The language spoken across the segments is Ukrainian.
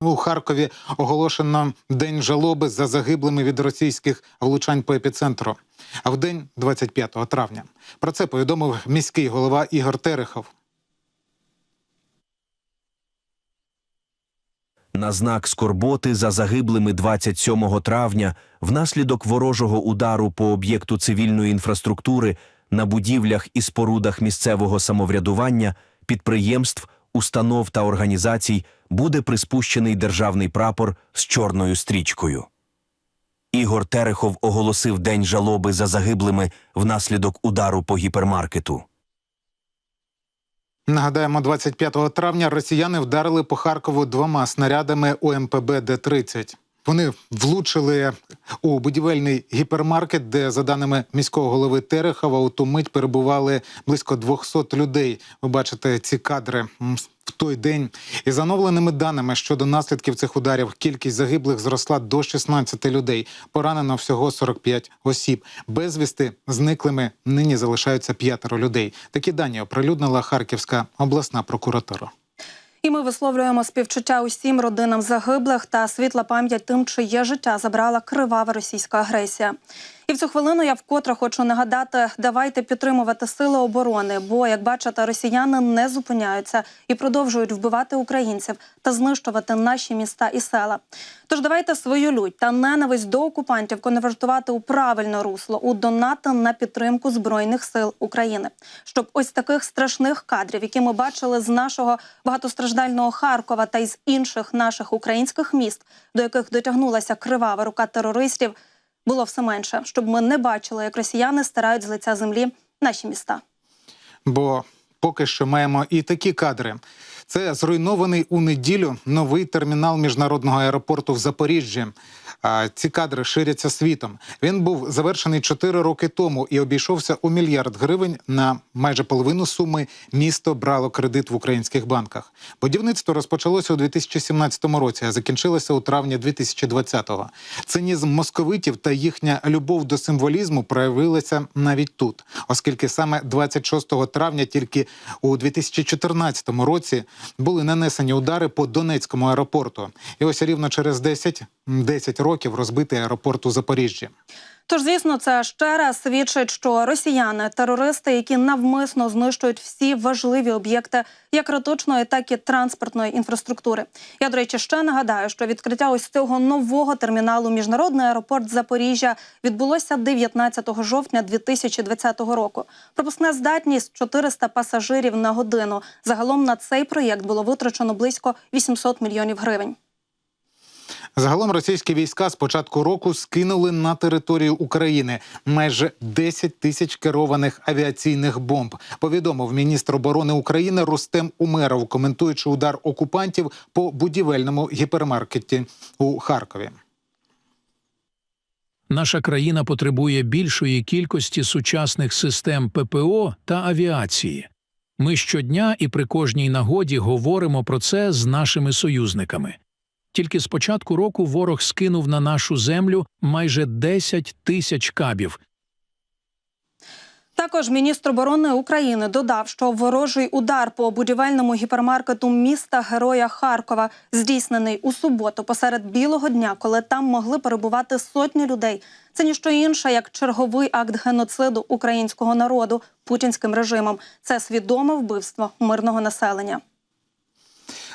У Харкові оголошено день жалоби за загиблими від російських влучань по епіцентру. А в день 25 травня про це повідомив міський голова Ігор Терехов. На знак скорботи за загиблими 27 травня внаслідок ворожого удару по об'єкту цивільної інфраструктури на будівлях і спорудах місцевого самоврядування, підприємств, установ та організацій буде приспущений державний прапор з чорною стрічкою. Ігор Терехов оголосив день жалоби за загиблими внаслідок удару по гіпермаркету. Нагадаємо, 25 травня росіяни вдарили по Харкову двома снарядами УМПБ Д-30. Вони влучили у будівельний гіпермаркет, де, за даними міського голови Терехова, у ту мить перебували близько 200 людей. Ви бачите ці кадри в той день. І за оновленими даними щодо наслідків цих ударів, кількість загиблих зросла до 16 людей. Поранено всього 45 осіб. Безвісти зниклими нині залишаються п'ятеро людей. Такі дані оприлюднила Харківська обласна прокуратура. І ми висловлюємо співчуття усім родинам загиблих та світла пам'ять тим, чиє життя забрала кривава російська агресія. І в цю хвилину я вкотре хочу нагадати: давайте підтримувати сили оборони. Бо, як бачите, росіяни не зупиняються і продовжують вбивати українців та знищувати наші міста і села. Тож давайте свою лють та ненависть до окупантів конвертувати у правильне русло у донати на підтримку збройних сил України, щоб ось таких страшних кадрів, які ми бачили з нашого багатостраждального Харкова та із інших наших українських міст, до яких дотягнулася кривава рука терористів, було все менше, щоб ми не бачили, як росіяни стирають з лиця землі наші міста. бо поки що маємо і такі кадри. Це зруйнований у неділю новий термінал міжнародного аеропорту в Запоріжжі. Ці кадри ширяться світом. Він був завершений 4 роки тому і обійшовся у мільярд гривень на майже половину суми. Місто брало кредит в українських банках. Будівництво розпочалося у 2017 році, а закінчилося у травні 2020-го. Цинізм московитів та їхня любов до символізму проявилися навіть тут, оскільки саме 26 травня, тільки у 2014 році, були нанесені удари по Донецькому аеропорту. І ось рівно через 10, 10 років розбитий аеропорт у Запоріжжі. Тож, звісно, це ще раз свідчить, що росіяни терористи, які навмисно знищують всі важливі об'єкти, як критичної, так і транспортної інфраструктури. Я, до речі, ще нагадаю, що відкриття ось цього нового терміналу міжнародний аеропорт Запоріжжя відбулося 19 жовтня 2020 року. Пропускна здатність 400 пасажирів на годину. Загалом на цей проєкт було витрачено близько 800 мільйонів гривень. Загалом російські війська з початку року скинули на територію України майже 10 тисяч керованих авіаційних бомб. Повідомив міністр оборони України Рустем Умеров, коментуючи удар окупантів по будівельному гіпермаркеті у Харкові. Наша країна потребує більшої кількості сучасних систем ППО та авіації. Ми щодня і при кожній нагоді говоримо про це з нашими союзниками. Тільки з початку року ворог скинув на нашу землю майже 10 тисяч кабів, Також міністр оборони України додав, що ворожий удар по будівельному гіпермаркету міста Героя Харкова здійснений у суботу посеред білого дня, коли там могли перебувати сотні людей. Це ніщо інше як черговий акт геноциду українського народу путінським режимом. Це свідоме вбивство мирного населення.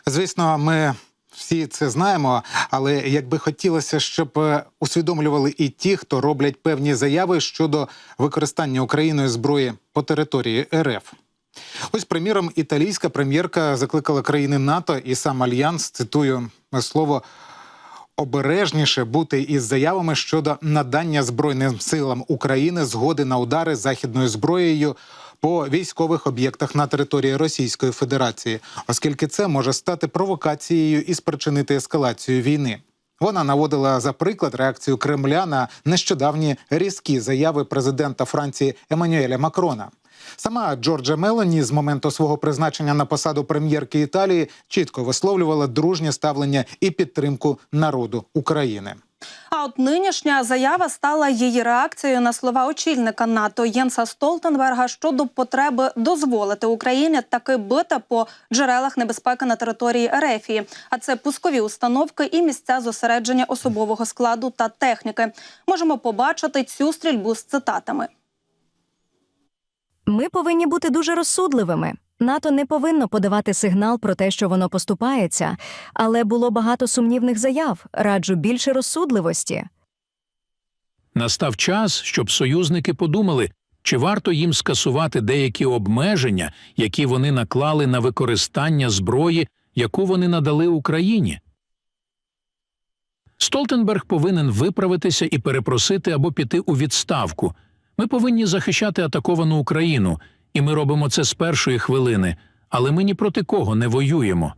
Звісно, ми всі це знаємо, але якби хотілося, щоб е, усвідомлювали і ті, хто роблять певні заяви щодо використання Україною зброї по території РФ. Ось, приміром, італійська прем'єрка закликала країни НАТО і сам альянс цитую слово. Обережніше бути із заявами щодо надання збройним силам України згоди на удари західною зброєю по військових об'єктах на території Російської Федерації, оскільки це може стати провокацією і спричинити ескалацію війни. Вона наводила за приклад реакцію Кремля на нещодавні різкі заяви президента Франції Еммануеля Макрона. Сама Джорджа Мелоні з моменту свого призначення на посаду прем'єрки Італії чітко висловлювала дружнє ставлення і підтримку народу України. А от нинішня заява стала її реакцією на слова очільника НАТО Єнса Столтенберга щодо потреби дозволити Україні таки бити по джерелах небезпеки на території Ерефії. А це пускові установки і місця зосередження особового складу та техніки. Можемо побачити цю стрільбу з цитатами. Ми повинні бути дуже розсудливими. НАТО не повинно подавати сигнал про те, що воно поступається, але було багато сумнівних заяв. Раджу більше розсудливості. Настав час, щоб союзники подумали, чи варто їм скасувати деякі обмеження, які вони наклали на використання зброї, яку вони надали Україні. Столтенберг повинен виправитися і перепросити або піти у відставку. Ми повинні захищати атаковану Україну, і ми робимо це з першої хвилини, але ми ні проти кого не воюємо.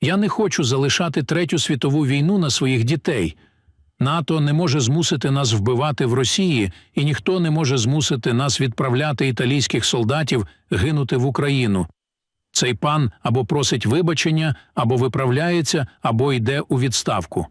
Я не хочу залишати третю світову війну на своїх дітей. НАТО не може змусити нас вбивати в Росії, і ніхто не може змусити нас відправляти італійських солдатів гинути в Україну. Цей пан або просить вибачення, або виправляється, або йде у відставку.